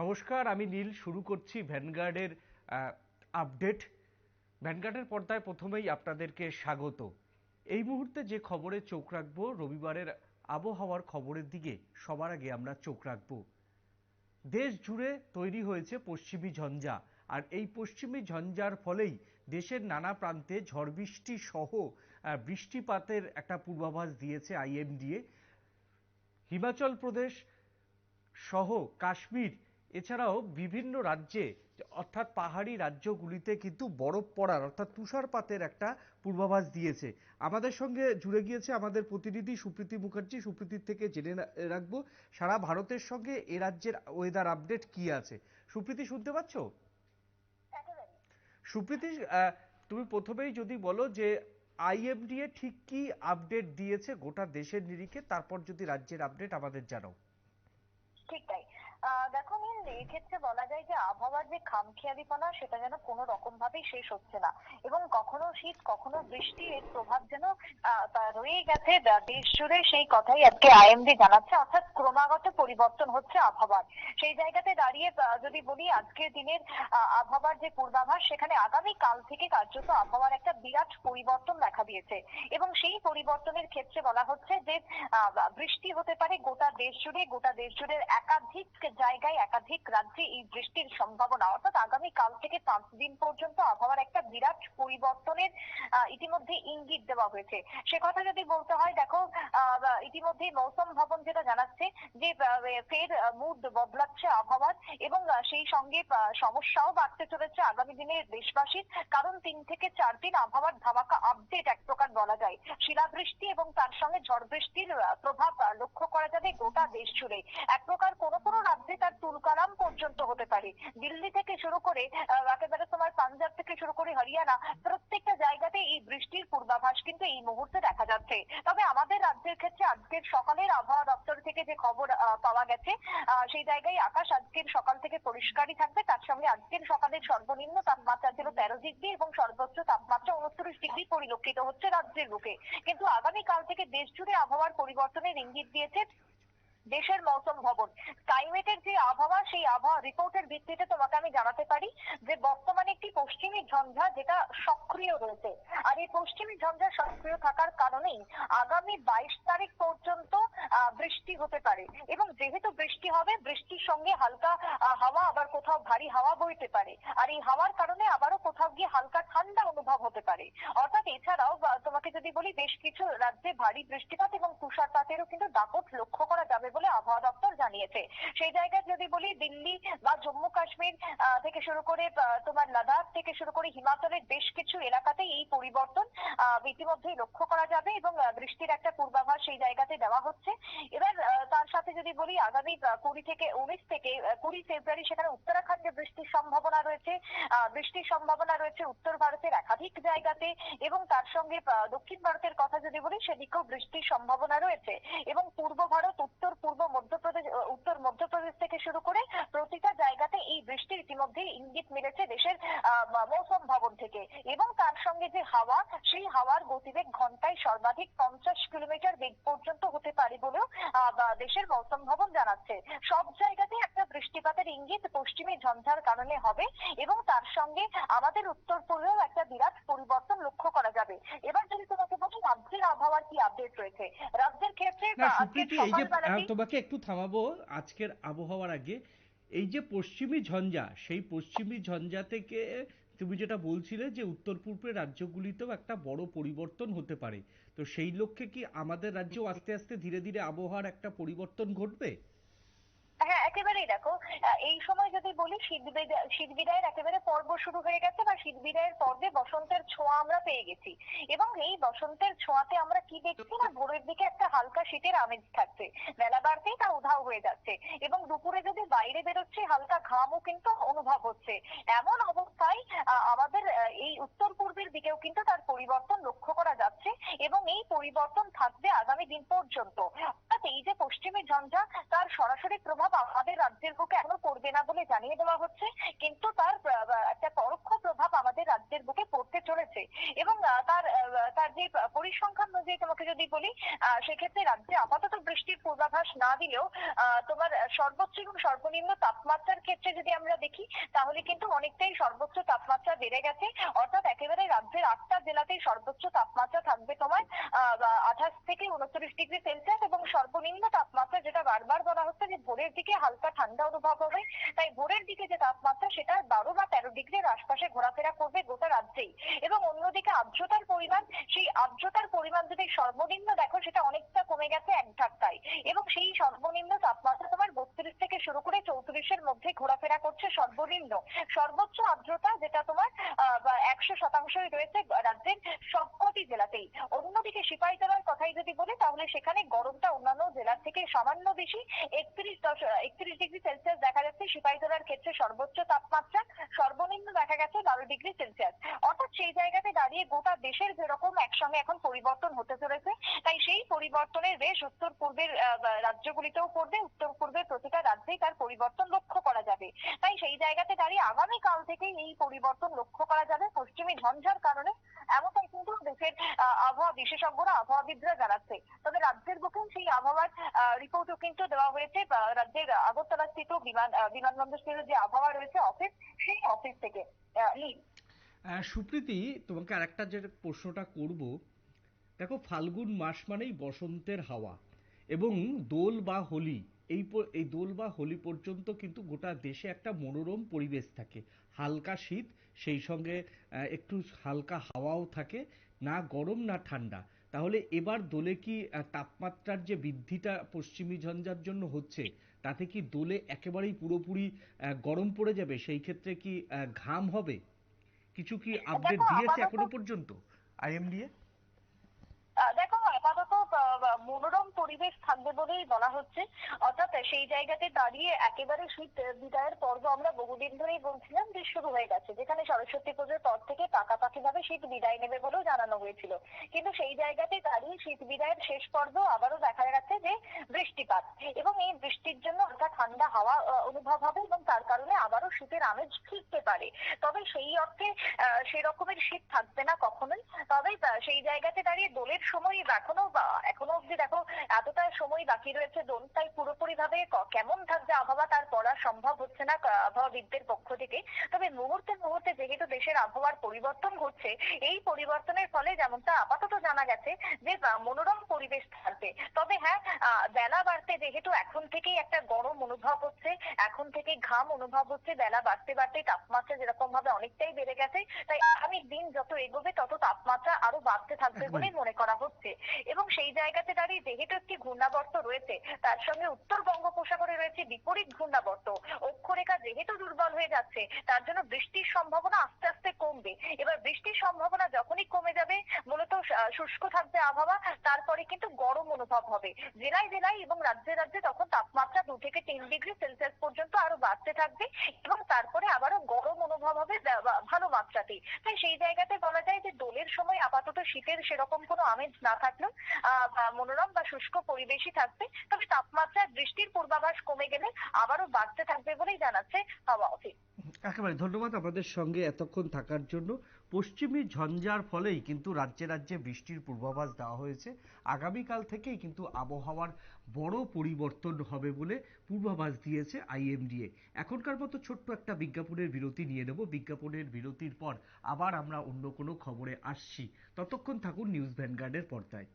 নমস্কার, আমি নীল। শুরু করছি ভ্যানগার্ডের আপডেট। ভ্যানগার্ডের পর্দায় প্রথমেই আপনাদেরকে স্বাগত। এই মুহূর্তে যে খবরে চোখ রাখব, রবিবারের আবহাওয়ার খবরের দিকে সবার আগে আমরা চোখ রাখব। দেশ জুড়ে তৈরি হয়েছে পশ্চিমী ঝঞ্ঝা। আর এই পশ্চিমী ঝঞ্ঝার ফলেই দেশের নানা প্রান্তে ঝড় বৃষ্টি সহ বৃষ্টিপাতের একটা পূর্বাভাস দিয়েছে আইএমডিএ। হিমাচল প্রদেশ সহ কাশ্মীর এছাড়াও বিভিন্ন রাজ্যে, অর্থাৎ পাহাড়ি রাজ্যগুলিতে কিন্তু বরফ পড়ার, অর্থাৎ তুষারপাতের একটা পূর্বাভাস দিয়েছে। আমাদের সঙ্গে জুড়ে গিয়েছে আমাদের প্রতিনিধি সুপ্রীতি মুখার্জি। সুপ্রীতির থেকে জেনে রাখব, সারা ভারতের সঙ্গে এ রাজ্যের ওয়েদার আপডেট কি আছে? সুপ্রীতি, শুনতে পাচ্ছ? সুপ্রীতি তুমি প্রথমেই যদি বলো যে আইএমডিএ ঠিক কি আপডেট দিয়েছে গোটা দেশের নিরিখে, তারপর যদি রাজ্যের আপডেট আমাদের জানাও। ঠিক তাই। দেখো নীল এক্ষেত্রে বলা যায় যে আবহাওয়ার যে খামখেয়ালিপনা, সেটা যেন কোনো রকম ভাবেই শেষ হচ্ছে না। এবং কখনো শীত, কখনো বৃষ্টি, এর প্রভাব যেন রয়ে গেছে দেশ জুড়ে সেই কথাই আজকে আইএমডি জানাচ্ছে, অর্থাৎ ক্রমাগত পরিবর্তন হচ্ছে আবহাওয়ার। সেই জায়গাতে দাঁড়িয়ে যদি বলি, আজকের দিনের আবহাওয়ার যে পূর্বাভাস, সেখানে আগামী কাল থেকে কার্যত আবহাওয়ার একটা বিরাট পরিবর্তন দেখা দিয়েছে। এবং সেই পরিবর্তনের ক্ষেত্রে বলা হচ্ছে যে বৃষ্টি হতে পারে গোটা দেশ জুড়ে, গোটা দেশ জুড়ে একাধিক জায়গায়, একাধিক রাজ্যে এই বৃষ্টির সম্ভাবনা। অর্থাৎ আগামীকাল থেকে পাঁচ দিন পর্যন্ত আবহাওয়ার একটা বিরাট পরিবর্তনের ইতিমধ্যে ইঙ্গিত দেওয়া হয়েছে। সে কথা যদি বলতে হয়, দেখো ইতিমধ্যে মৌসুম ভবন যেটা জানাচ্ছে যে ফের মুড বদলাচ্ছে আবহাওয়ার এবং সেই সঙ্গে সমস্যাও বাড়তে চলেছে আগামী দিনে দেশবাসীর। কারণ তিন থেকে চার দিন আবহাওয়ার ধামাকা আপডেট এক প্রকার বলা যায়। শিলাবৃষ্টি এবং তার সঙ্গে ঝড় বৃষ্টির প্রভাব লক্ষ্য করা যাবে গোটা দেশ জুড়ে। এক প্রকার কোনো কোনো রাজ্যে তার তুলকালাম পর্যন্ত হতে পারে। দিল্লি থেকে শুরু করে একেবারে তোমার পাঞ্জাব থেকে শুরু করে হরিয়ানা, প্রত্যেকটা জায়গাতে এই বৃষ্টির পূর্বাভাস কিন্তু এই মুহূর্তে দেখা যাচ্ছে। তবে আমাদের রাজ্যের ক্ষেত্রে আজকের সকালের আবহাওয়া দপ্তর থেকে যে খবর পাওয়া গেছে সেই জায়গায় আকাশ আজকের সকাল থেকে পরিষ্কারই থাকবে। তার সঙ্গে আজকের সকালের সর্বনিম্ন তাপমাত্রা ছিল তেরো ডিগ্রি এবং সর্বোচ্চ তাপমাত্রা উনত্রিশ ডিগ্রি পরিলক্ষিত হচ্ছে রাজ্যের বুকে। কিন্তু আগামীকাল থেকে দেশ জুড়ে আবহাওয়ার পরিবর্তনের ইঙ্গিত দিয়েছে দেশের মৌসুম ভবন। স্কাইমেটের যে আবহাওয়া, সেই আবহাওয়া রিপোর্টের ভিত্তিতে তোমাকে আমি জানাতে পারি যে বর্তমানে একটি পশ্চিমী ঝঞ্ঝা যেটা সক্রিয় রয়েছে। আর এই পশ্চিমী ঝঞ্ঝা সক্রিয় থাকার কারণেই আগামী বাইশ তারিখ পর্যন্ত বৃষ্টি হতে পারে। এবং যেহেতু বৃষ্টি হবে, বৃষ্টির সঙ্গে হালকা হাওয়া, আবার কোথাও ভারী হাওয়া বইতে পারে। আর এই হাওয়ার কারণে আবারও কোথাও গিয়ে হালকা ঠান্ডা অনুভব হতে পারে। অর্থাৎ এছাড়াও তোমাকে যদি বলি, বেশ কিছু রাজ্যে ভারী বৃষ্টিপাত এবং তুষারপাতেরও কিন্তু দাপট লক্ষ্য করা যাবে বলে আবহাওয়া দপ্তর জানিয়েছে। সেই জায়গায় যদি বলি, দিল্লি বা জম্মু কাশ্মীর থেকে শুরু করে তোমার লাদাখ থেকে শুরু করে হিমাচলের বেশ কিছু এলাকাতে এই পরিবর্তন ইতিমধ্যেই লক্ষ্য করা যাবে এবং বৃষ্টির একটা পূর্বাভাস সেই জায়গাতে দেওয়া হচ্ছে। এবার তার সাথে যদি বলি, আগামী কুড়ি থেকে উনিশ থেকে কুড়ি ফেব্রুয়ারি সেখানে উত্তরাখণ্ডে বৃষ্টির সম্ভাবনা রয়েছে বৃষ্টির সম্ভাবনা রয়েছে উত্তর ভারতের একাধিক জায়গাতে এবং তার সঙ্গে দক্ষিণ ভারতের কথা যদি বলি, সেদিকেও বৃষ্টির সম্ভাবনা রয়েছে। এবং পূর্ব ভারত, উত্তর, পূর্ব মধ্যপ্রদেশ উত্তর মধ্যপ্রদেশ থেকে শুরু করে প্রতিটা জায়গাতে এই বৃষ্টির ইতিমধ্যে ইঙ্গিত মিলেছে দেশের মৌসুম ভবন থেকে। এবং তার সঙ্গে যে হাওয়া, সেই হাওয়ার গতিবেগ ঘন্টায় সর্বাধিক পঞ্চাশ কিলোমিটার বেগ পর্যন্ত হতে পারে বলেও দেশের মৌসুম ভবন জানাচ্ছে। সব জায়গাতেই একটা বৃষ্টিপাতের ইঙ্গিত পশ্চিমী ঝঞ্ঝার কারণে হবে এবং তার সঙ্গে আমাদের উত্তর পূর্বেও একটা বিরাট পরিবর্তন লক্ষ্য করা যাবে। এবার যদি তোমাকে বলি রাজ্যের আবহাওয়ার কি আপডেট রয়েছে? রাজ্যের ক্ষেত্রে না সুপ্রীতি এই যে তোমাকে একটু থামাবো আজকের আবহাওয়ার আগে। এই যে পশ্চিমী ঝঞ্ঝা সেই পশ্চিমী ঝঞ্ঝা থেকে তুমি যেটা বলছিলে যে উত্তর পূর্বের রাজ্যগুলিতেও একটা বড় পরিবর্তন হতে পারে। তো সেই লক্ষ্যে কি আমাদের রাজ্যেও আস্তে আস্তে ধীরে ধীরে আবহাওয়ার একটা পরিবর্তন ঘটবে? হ্যাঁ একেবারেই দেখো এই সময় যদি বলি, শীত বিদায়ের একেবারে পর্ব শুরু হয়ে গেছে বা শীত বিদায়ের পর্বে বসন্তের ছোঁয়া আমরা পেয়ে গেছি। এবং এই বসন্তের ছোঁয়াতে আমরা কি দেখছি না, ভোরের দিকে একটা হালকা শীতের আমেজ থাকছে। বেলা বাড়তেই তা উধাও হয়ে যাচ্ছে। এবং দুপুরে যদি বাইরে বেরোচ্ছি, হালকা ঘামও কিন্তু অনুভব হচ্ছে। এমন অবস্থায় আমাদের এই উত্তর পূর্বের দিকেও কিন্তু তার পরিবর্তন লক্ষ্য করা যাচ্ছে। এবং এই পরিবর্তন থাকবে আগামী দিন পর্যন্ত। অর্থাৎ এই যে পশ্চিমী ঝঞ্ঝা, তার সরাসরি প্রভাব আমাদের রাজ্যের বুকে এখনও পড়বে না বলে জানিয়ে দেওয়া হচ্ছে, কিন্তু তার একটা পরোক্ষ প্রভাব আমাদের রাজ্যের বুকে পড়তে চলেছে। এবং তার তার যে পরিসংখ্যান অনুযায়ী যদি বলি সেক্ষেত্রে রাজ্যে আপাতত বৃষ্টির পূর্বাভাস না দিলেও তোমার সর্বোচ্চ এবং সর্বনিম্ন তাপমাত্রার ক্ষেত্রে যদি আমরা দেখি, তাহলে কিন্তু অনেকটাই সর্বোচ্চ তাপমাত্রা বেড়ে গেছে। অর্থাৎ একেবারে রাজ্যের আটটা জেলাতেই সর্বোচ্চ তাপমাত্রা থাকবে তোমার আঠাশ থেকে উনত্রিশ ডিগ্রি সেলসিয়াস এবং সর্বনিম্ন তাপমাত্রা যেটা বারবার বলা হচ্ছে যে ভোরের দিকে হালকা ঠান্ডা অনুভব হবে। তাই ভোরের দিকে যে তাপমাত্রা, সেটা বারো বা তেরো ডিগ্রির আশপাশে ঘোরাফেরা করবে গোটা রাজ্যেই। এবং অন্যদিকে আর্দ্রতার পরিমাণ, সেই আর্দ্রতার পরিমাণ যদি সর্বনিম্ন দেখো সেটা অনেকটা কমে গেছে এক ধাক্কায় এবং সেই সর্বনিম্ন তাপমাত্রা তোমার বত্রিশ থেকে শুরু করে চৌত্রিশের মধ্যে ঘোরাফেরা করছে সর্বনিম্ন। সর্বোচ্চ আর্দ্রতা যেটা তোমার একশো শতাংশই রয়েছে রাজ্যের সবকটি জেলাতেই। অন্যদিকে সিপাহীজলার কথাই যদি বলি, তাহলে সেখানে গরমটা অন্যান্য জেলার থেকে সামান্য বেশি। একত্রিশ দশ, একত্রিশ ডিগ্রি সেলসিয়াস দেখা যাচ্ছে। সিপাহীজলার ক্ষেত্রে সর্বোচ্চ তাপমাত্রা সর্বনিম্ন দেখা গেছে বারো ডিগ্রি সেলসিয়াস। অর্থাৎ সেই জায়গাতে দাঁড়িয়ে গোটা দেশের যেরকম একসঙ্গে এখন পরিবর্তন হতে চলেছে, তাই সেই পরিবর্তনের বেশ উত্তর পূর্বের রাজ্যগুলিতেও পড়বে। উত্তর পূর্বের প্রতিটা রাজ্যেই তার পরিবর্তন লক্ষ্য করা যাবে। তাই সেই জায়গাতে দাঁড়িয়ে আগামী কাল থেকেই এই পরিবর্তন লক্ষ্য করা যাবে। পশ্চিমী ঝঞ্ঝার কারণে এমনটাই কিন্তু দেশের আবহাওয়া বিশেষজ্ঞরা, আবহাওয়াবিদরা জানাচ্ছে। তবে রাজ্যের বুকে সেই আবহাওয়ার রিপোর্টও কিন্তু দেওয়া হয়েছে। রাজ্যের আগরতলা স্থিত বিমান বিমানবন্দর স্থিত যে আবহাওয়া রয়েছে অফিস, সেই অফিস থেকে। সুপ্রীতি, তোমাকে আরেকটা যে প্রশ্নটা করব দেখো ফাল্গুন মাস মানেই বসন্তের হাওয়া এবং দোল বা হোলি এই এই দোল বা হোলি পর্যন্ত কিন্তু গোটা দেশে একটা মনোরম পরিবেশ থাকে। হালকা শীত সেই সঙ্গে একটু হালকা হাওয়াও থাকে না গরম না ঠান্ডা। তাহলে এবার দোলে কি তাপমাত্রার যে বৃদ্ধিটা পশ্চিমী ঝঞ্ঝার জন্য হচ্ছে তাতে কি দোলে একেবারেই পুরোপুরি গরম পড়ে যাবে? সেই ক্ষেত্রে কি ঘাম হবে? কিছু কি আপডেট দিয়েছে এখনও পর্যন্ত? আইএমডিএ মনোরম পরিবেশ থাকবে বলেই বলা হচ্ছে। অর্থাৎ সেই জায়গাতে দাঁড়িয়ে একেবারে শীত বিদায়ের পর্ব আমরা বহুদিন ধরেই বলছিলাম যে শুরু হয়ে গেছে, যেখানে সরস্বতী পুজোর পর থেকে পাকাপাকি ভাবে শীত বিদায় নেবে বলেও জানানো হয়েছিল। কিন্তু সেই জায়গাতে দাঁড়িয়ে শীত বিদায়ের শেষ পর্ব আবারও দেখা যাচ্ছে যে বৃষ্টিপাত। এবং এই বৃষ্টির জন্য হালকা ঠান্ডা হাওয়া অনুভব হবে এবং তার কারণে আবারও শীতের আমেজ ফিরতে পারে। তবে সেই অর্থে সেরকমের শীত থাকবে না কখনোই। তবে সেই জায়গাতে দাঁড়িয়ে দোলের সময় এখনও এখনও অব্দি দেখো এতটা সময় বাকি রয়েছে দোল তাই পুরোপুরি ভাবে কেমন থাকবে আবহাওয়া তার পড়া সম্ভব হচ্ছে না আবহাওয়াবিদদের পক্ষ থেকে। তবে মুহূর্তে মুহূর্তে যেহেতু দেশের আবহাওয়ার পরিবর্তন ঘটছে। এই পরিবর্তনের ফলে যেমনটা আপাতত জানা গেছে যে মনোরম পরিবেশ থাকবে। তবে হ্যাঁ বেলা বাড়তে যেহেতু এখন থেকেই একটা গরম অনুভব হচ্ছে এখন থেকে ঘাম অনুভব হচ্ছে বেলা বাড়তে বাড়তে তাপমাত্রা যেরকম ভাবে অনেকটাই বেড়ে গেছে তাই আগামী দিন যত এগোবে তত তাপমাত্রা আরও বাড়তে থাকবে বলে মনে করা হচ্ছে। এবং সেই জায়গাতে দাঁড়িয়ে যেহেতু একটি ঘূর্ণাবর্ত রয়েছে তার সঙ্গে উত্তর বঙ্গোপসাগরে রয়েছে বিপরীত ঘূর্ণাবর্ত। অক্ষরেখা যেহেতু দুর্বল হয়ে যাচ্ছে তার জন্য বৃষ্টির সম্ভাবনা আস্তে আস্তে আস্তে কমবে। এবার বৃষ্টির সম্ভাবনা যখনই কমে যাবে, মূলত শুষ্ক থাকবে আবহাওয়া, তারপরে কিন্তু গরম অনুভব হবে। জেলায় জেলায় এবং রাজ্যে রাজ্যে তখন তাপমাত্রা দু থেকে তিন ডিগ্রি সেলসিয়াস পর্যন্ত আরও বাড়তে থাকবে এবং তারপরে আবারও গরম অনুভব হবে ভালো মাত্রাতেই তাই সেই জায়গাতে বলা যায় যে দোলের সময় আপাতত শীতের সেরকম কোনো আমেজ না থাকলেও মনোরম বা শুষ্ক পরিবেশই থাকবে। তবে তাপমাত্রা বৃষ্টির পূর্বাভাস কমে গেলে আবারও বাড়তে থাকবে বলেই জানাচ্ছে হাওয়া অফিস। একেবারে ধন্যবাদ আমাদের সঙ্গে এতক্ষণ থাকার জন্য। পশ্চিমী ঝঞ্ঝার ফলেই কিন্তু রাজ্যে রাজ্যে বৃষ্টির পূর্বাভাস দেওয়া হয়েছে। আগামীকাল থেকেই কিন্তু আবহাওয়ার বড় পরিবর্তন হবে বলে পূর্বাভাস দিয়েছে আইএমডিএ। এখনকার মতো ছোট্ট একটা বিজ্ঞাপনের বিরতি নিয়ে নেব। বিজ্ঞাপনের বিরতির পর আবার আমরা অন্য কোনো খবরে আসছি। ততক্ষণ থাকুন নিউজ ভ্যানগার্ডের পর্দায়।